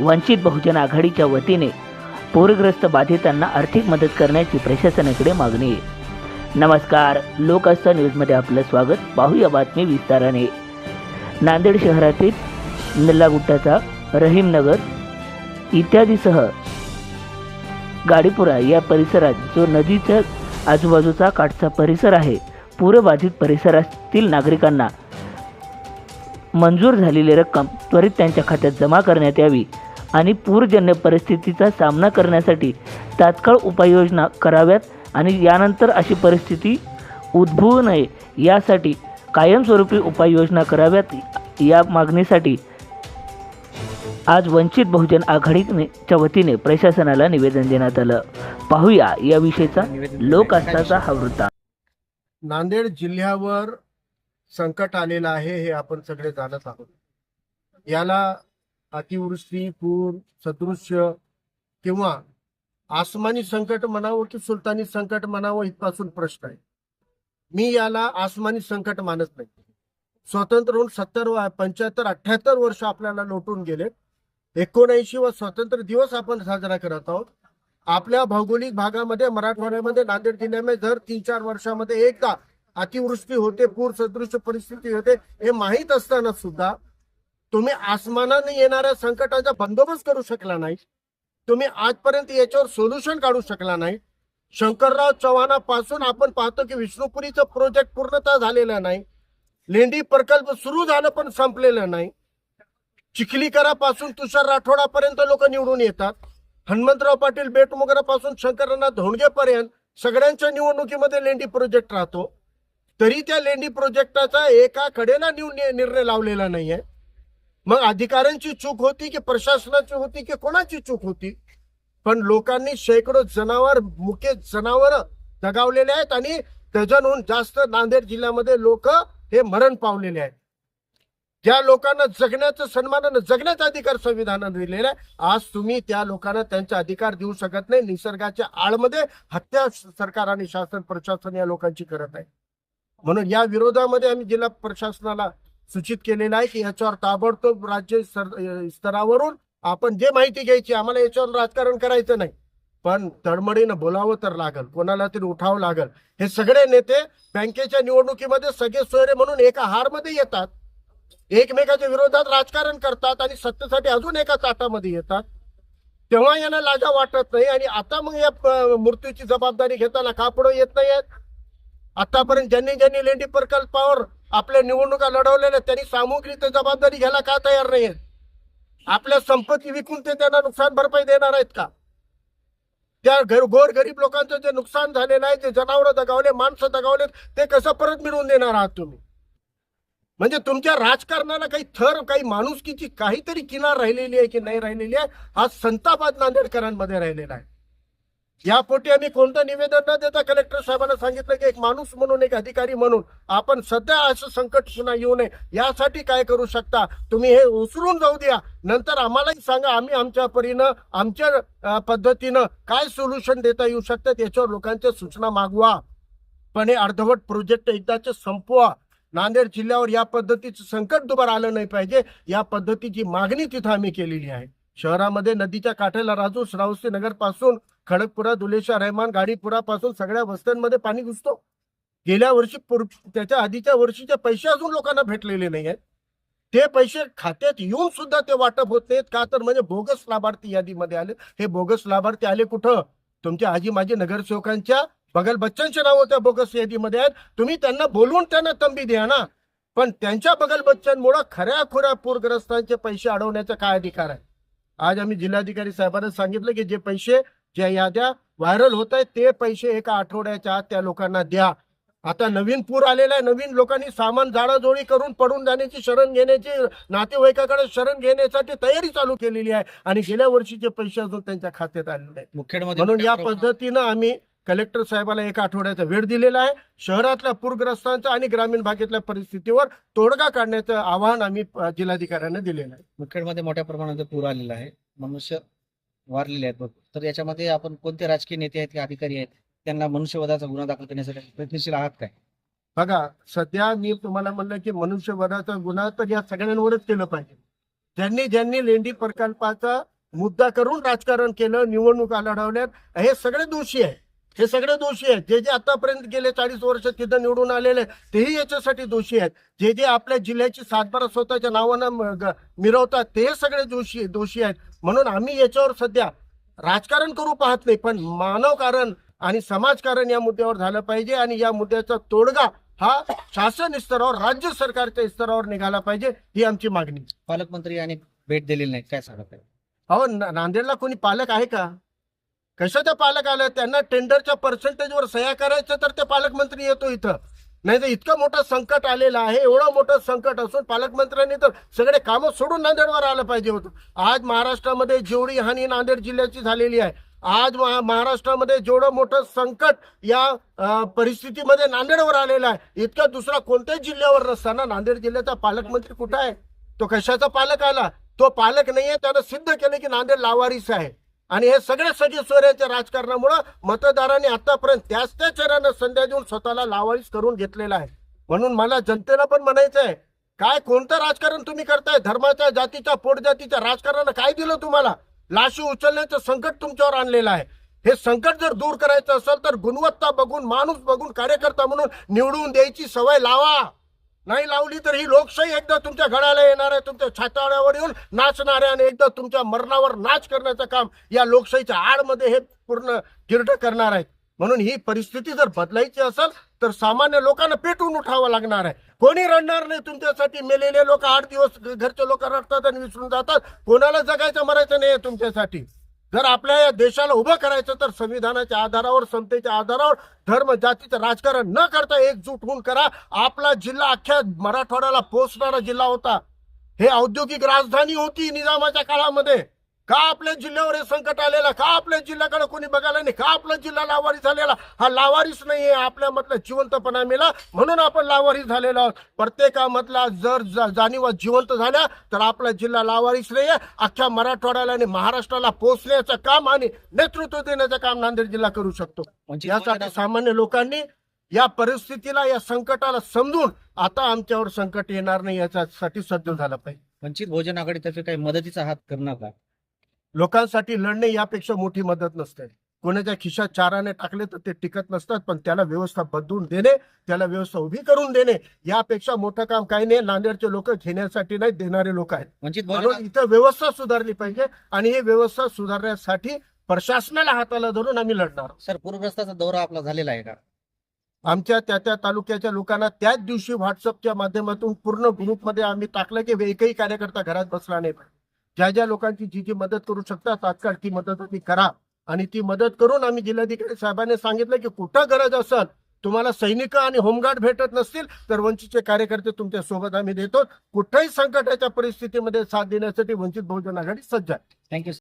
वंचित बहुजन आघाडीच्या वतीने पूरग्रस्त बाधितांना आर्थिक मदत करण्याची प्रशासनाकडे मागणी. आहे नमस्कार लोकआस्था न्यूजमध्ये आपलं स्वागत. पाहूया बातमी विस्ताराने. नांदेड शहरातील नल्लागुट्टाचा रहीमनगर इत्यादीसह गाडीपुरा या परिसरात जो नदीच्या आजूबाजूचा काठचा परिसर आहे पूरबाधित परिसरातील नागरिकांना मंजूर झालेली रक्कम त्वरित त्यांच्या खात्यात जमा करण्यात यावी. आणि पूरजन्य परिस्थितीचा सामना करण्यासाठी तात्काळ उपाययोजना कराव्यात आणि यानंतर अशी परिस्थिती उद्भवू नये यासाठी कायमस्वरूपी उपाययोजना कराव्यात या मागणीसाठी आज वंचित बहुजन आघाडीच्या वतीने प्रशासनाला निवेदन देण्यात आलं. पाहूया याविषयीचा लोक आस्थाचा हा वृत्तांत. नांदेड जिल्ह्यावर संकट आलेलं आहे हे आपण सगळे जाणत आहोत. याला अतिवृष्टी पूर सदृश्य किंवा आसमानी संकट म्हणावं की सुलतानी संकट म्हणावं इथपासून प्रश्न आहे. मी याला आसमानी संकट मानत नाही. स्वतंत्र होऊन सत्तर पंच्याहत्तर अठ्याहत्तर वर्ष आपल्याला लोटून गेले. एकोणऐंशी व स्वातंत्र्य दिवस आपण साजरा करत आहोत. आपल्या भौगोलिक भागामध्ये मराठवाड्यामध्ये नांदेड जिल्ह्यामध्ये दर तीन चार वर्षामध्ये एकदा अतिवृष्टी होते पूर सदृश परिस्थिती होते हे माहीत असताना सुद्धा तुम्ही आसमानाने येणाऱ्या संकटाचा बंदोबस्त करू शकला नाही. तुम्ही आजपर्यंत याच्यावर सोल्युशन काढू शकला नाही. शंकरराव चव्हाणापासून आपण पाहतो की विष्णुपुरीचं प्रोजेक्ट पूर्णतः झालेला नाही. लेंडी प्रकल्प सुरू झालं पण संपलेलं नाही. चिखलीकरापासून तुषार राठोडापर्यंत लोक निवडून येतात. हनुमंतराव पाटील बेटमुगरापासून शंकरनाथ धोंडगेपर्यंत सगळ्यांच्या निवडणुकीमध्ये लेंडी प्रोजेक्ट राहतो. तरी त्या लेंडी प्रोजेक्टाचा एका कडेला निर्णय लावलेला नाहीये. मग अधिकाऱ्यांची चूक होती की प्रशासनाची होती की कोणाची चूक होती? पण लोकांनी शेकडो जनावर मुके जनावर दगावलेले आहेत आणि डझनहून जास्त नांदेड जिल्ह्यामध्ये लोक हे मरण पावलेले आहेत. ज्या लोकांना जगण्याचं सन्मानानं जगण्याचा अधिकार संविधानानं दिलेला आहे आज तुम्ही त्या लोकांना त्यांचा अधिकार देऊ शकत नाही. निसर्गाच्या आळमध्ये हत्या सरकार आणि शासन प्रशासन या लोकांची करत आहे. म्हणून या विरोधामध्ये आम्ही जिल्हा प्रशासनाला सूचित केलेलं आहे की याच्यावर ताबडतोब राज्य स्तरावरून आपण जे माहिती घ्यायची आम्हाला याच्यावर राजकारण करायचं नाही. पण तडमडीनं बोलावं तर लागल कोणाला तरी उठावं लागल. हे सगळे नेते बँकेच्या निवडणुकीमध्ये सगळे सोयरे म्हणून एका हारमध्ये येतात. एकमेकाच्या विरोधात राजकारण करतात आणि सत्तेसाठी अजून एका ताटामध्ये येतात. तेव्हा यांना लाजा वाटत नाही आणि आता मग या मृत्यूची जबाबदारी घेताना का पुढे येत नाही आहेत आतापर्यंत ज्यांनी ज्यांनी लेंडी प्रकल्पावर आपल्या निवडणुका लढवलेल्या त्यांनी सामूहिकरित्या जबाबदारी घ्यायला का तयार नाही आहेत आपल्या संपत्ती विकून ते त्यांना नुकसान भरपाई देणार आहेत का? त्या घर गोर गरीब लोकांचं जे नुकसान झालेलं आहे जे जनावरं दगावले माणसं दगावले ते कसं परत मिळवून देणार आहात तुम्ही? म्हणजे तुमच्या राजकारणाला काही थर काही माणुसकीची काहीतरी किनार राहिलेली आहे की नाही राहिलेली आहे? हा संताप आज नांदेडकरांमध्ये राहिलेला आहे. यापोटी आम्ही कोणतं निवेदन न देता कलेक्टर साहेबांना सांगितलं की एक माणूस म्हणून एक अधिकारी म्हणून आपण सध्या असं संकट पुन्हा येऊ नये. यासाठी काय करू शकता? तुम्ही हे उचलून जाऊ द्या. नंतर आम्हालाही सांगा आम्ही आमच्या परीनं आमच्या पद्धतीनं काय सोल्युशन देता येऊ शकतात याच्यावर लोकांच्या सूचना मागवा. पण हे अर्धवट प्रोजेक्ट एकदाचे संपवा. नांदेड जिल्ह्यावर या पद्धतीचं संकट दुबार आलं नाही पाहिजे. या पद्धतीची मागणी तिथं आम्ही केलेली आहे. शहरामध्ये नदीच्या काठाला राजू श्रावस्ती नगरपासून खडकपुरा दुलेशा रहमान गाडीपुरा पासून सगळ्या वस्त्यांमध्ये पाणी घुसतो. गेल्या वर्षी त्याच्या आधीच्या वर्षीचे पैसे अजून लोकांना भेटलेले नाही आहेत. ते पैसे खात्यात येऊन सुद्धा ते वाटप होत नाहीत. का तर म्हणजे बोगस लाभार्थी यादीमध्ये आले. हे बोगस लाभार्थी आले कुठं? तुमच्या आजी माजी नगरसेवकांच्या बगल बच्चनचे नाव त्या बोगस यादीमध्ये आहेत. तुम्ही त्यांना बोलवून त्यांना तंबी द्या ना. पण त्यांच्या बगल बच्चांमुळं खऱ्या खुऱ्या पूरग्रस्तांचे पैसे अडवण्याचा काय अधिकार आहे? आज आम्ही जिल्हाधिकारी साहेबांना सांगितलं की जे पैसे ज्या याद्या व्हायरल होत आहेत ते पैसे एका आठवड्याच्या आत त्या लोकांना द्या. आता नवीन पूर आलेला आहे नवीन लोकांनी सामान जाळाजोळी करून पडून जाण्याची शरण घेण्याची नातेवाईकाकडे शरण घेण्यासाठी तयारी चालू केलेली आहे आणि गेल्या वर्षीचे पैसे अजून त्यांच्या खात्यात आलेले आहेत. म्हणून या पद्धतीनं आम्ही कलेक्टर साहेबाला एका आठवड्याचा वेळ दिलेला आहे. शहरातल्या पूरग्रस्तांचा आणि ग्रामीण भागातल्या परिस्थितीवर तोडगा काढण्याचं आवाहन आम्ही जिल्हाधिकाऱ्यांना दिलेलं आहे. मुखेडमध्ये मोठ्या प्रमाणात पूर आलेला आहे. मनुष्य वारलेले आहेत भरपूर. तर याच्यामध्ये आपण कोणते राजकीय नेते आहेत किंवा अधिकारी आहेत त्यांना मनुष्यवधाचा गुन्हा दाखल करण्यासाठी प्रयत्नशील आहात काय? बघा सध्या मी तुम्हाला म्हणलं की मनुष्यवधाचा गुन्हा तर या सगळ्यांवरच केलं पाहिजे. ज्यांनी ज्यांनी लेंडी प्रकल्पाचा मुद्दा करून राजकारण केलं निवडणुका लढवल्यात हे सगळे दोषी आहे हे सगळे दोषी आहेत. जे जे आतापर्यंत गेले चाळीस वर्ष तिथं निवडून आलेले तेही याच्यासाठी दोषी आहेत. जे जे आपल्या जिल्ह्याची सातबारा स्वतःच्या नावानं मिरवतात ते सगळे दोषी दोषी आहेत. म्हणून आम्ही याच्यावर सध्या राजकारण करू पाहत नाही पण मानव कारण आणि समाजकारण या मुद्द्यावर झालं पाहिजे आणि या मुद्द्याचा तोडगा हा शासन स्तरावर राज्य सरकारच्या स्तरावर निघाला पाहिजे ही आमची मागणी. पालकमंत्री आणि भेट दिलेली नाही काय सांगत आहे अहो नांदेडला कोणी पालक आहे का? कशाच्या पालक आलं त्यांना टेंडरच्या पर्सेंटेजवर सह्या करायचं तर ते पालकमंत्री येतो इथं. नाही तर इतकं मोठं संकट आलेलं आहे एवढं मोठं संकट असून पालकमंत्र्यांनी तर सगळे कामं सोडून नांदेडवर आलं पाहिजे होतं. आज महाराष्ट्रामध्ये जेवढी हानी नांदेड जिल्ह्याची झालेली आहे आज महाराष्ट्रामध्ये जेवढं मोठं संकट या परिस्थितीमध्ये नांदेडवर आलेलं आहे इतका दुसरा कोणत्याच जिल्ह्यावर नसताना नांदेड जिल्ह्याचा पालकमंत्री कुठं आहे? तो कशाचा पालक आला? तो पालक नाहीये त्यानं सिद्ध केलं की नांदेड लावारीस आहे. आणि हे सगळे सगळे सोयऱ्याच्या राजकारणामुळं मतदारांनी आतापर्यंत त्याच त्या चेहऱ्यानं संध्या देऊन स्वतःला लावाळीस करून घेतलेला आहे. म्हणून मला जनतेला पण म्हणायचं आहे काय कोणतं राजकारण तुम्ही करताय? धर्माच्या जातीच्या पोटजातीच्या राजकारणानं काय दिलं तुम्हाला? लाशी उचलण्याचं संकट तुमच्यावर आणलेलं आहे. हे संकट जर दूर करायचं असेल तर गुणवत्ता बघून माणूस बघून कार्यकर्ता म्हणून निवडून द्यायची सवय लावा. नाही लावली तर ही लोकशाही एकदा तुमच्या घडाला येणार आहे तुमच्या छाताळ्यावर येऊन नाचणाऱ्या आणि एकदा तुमच्या मरणावर नाच करण्याचं काम या लोकशाहीच्या आडमध्ये हे पूर्ण गिरड करणार आहेत. म्हणून ही परिस्थिती जर बदलायची असेल तर सामान्य लोकांना पेटून उठावं लागणार आहे. कोणी रडणार नाही तुमच्यासाठी मेलेले लोक आठ दिवस घरचे लोक रडतात आणि विसरून जातात. कोणाला जगायचं मरायचं नाही तुमच्यासाठी. जर आपल्या या देशाला उभं करायचं तर संविधानाच्या आधारावर समतेच्या आधारावर धर्म जातीचं राजकारण न करता एकजूट होऊन करा. आपला जिल्हा अख्ख्या मराठवाड्याला पोचणारा जिल्हा होता. हे औद्योगिक राजधानी होती निजामाच्या काळामध्ये. का आपल्या जिल्ह्यावर हे संकट आलेलं का आपल्या जिल्ह्याकडे कोणी बघायला नाही? का आपला जिल्हा लावारी झालेला? हा लावारीच नाहीये आपल्यामधला जिवंतपणा मेला. म्हणून आपण लावारी झालेलो आहोत. प्रत्येकामधला जर जाणीवा जिवंत झाल्या तर आपला जिल्हा लावारीच नाहीये. अख्ख्या मराठवाड्याला आणि महाराष्ट्राला पोचण्याचं काम आणि नेतृत्व देण्याचं काम नांदेड जिल्हा करू शकतो. यासाठी सामान्य लोकांनी या परिस्थितीला या संकटाला समजून आता आमच्यावर संकट येणार नाही याच्यासाठी सज्ज झालं पाहिजे. वंचित बहुजन आघाडीतर्फे काही मदतीचा हात करणार का? लोकांसाठी लढणे यापेक्षा मोठी मदत नसते. कोणाच्या खिशात चाराने टाकले तर ते टिकत नसतात पण त्याला व्यवस्था बदलून देणे त्याला व्यवस्था उभी करून देणे यापेक्षा मोठं काम काही नाही. नांदेडचे लोक घेण्यासाठी नाही देणारे लोक आहेत. म्हणून इथं व्यवस्था सुधारली पाहिजे आणि ही व्यवस्था सुधारण्यासाठी प्रशासनाला हाताला धरून आम्ही लढणार. सर पूरग्रस्ताचा दौरा आपला झालेला आहे का? आमच्या त्या त्या तालुक्याच्या लोकांना त्याच दिवशी व्हॉट्सअपच्या माध्यमातून पूर्ण ग्रुपमध्ये आम्ही टाकलं की एकही कार्यकर्ता घरात बसला नाही पाहिजे. ज्या ज्या लोकांची जी जी मदत करू शकता तात्काळ ती मदत तुम्ही करा. आणि ती मदत करून आम्ही जिल्हाधिकारी साहेबांनी सांगितलं की कुठं गरज असेल तुम्हाला सैनिक आणि होमगार्ड भेटत नसतील तर वंचितचे कार्यकर्ते तुमच्यासोबत आम्ही देतो. कुठल्याही संकटाच्या परिस्थितीमध्ये साथ देण्यासाठी वंचित बहुजन आघाडी सज्ज आहे. थँक्यू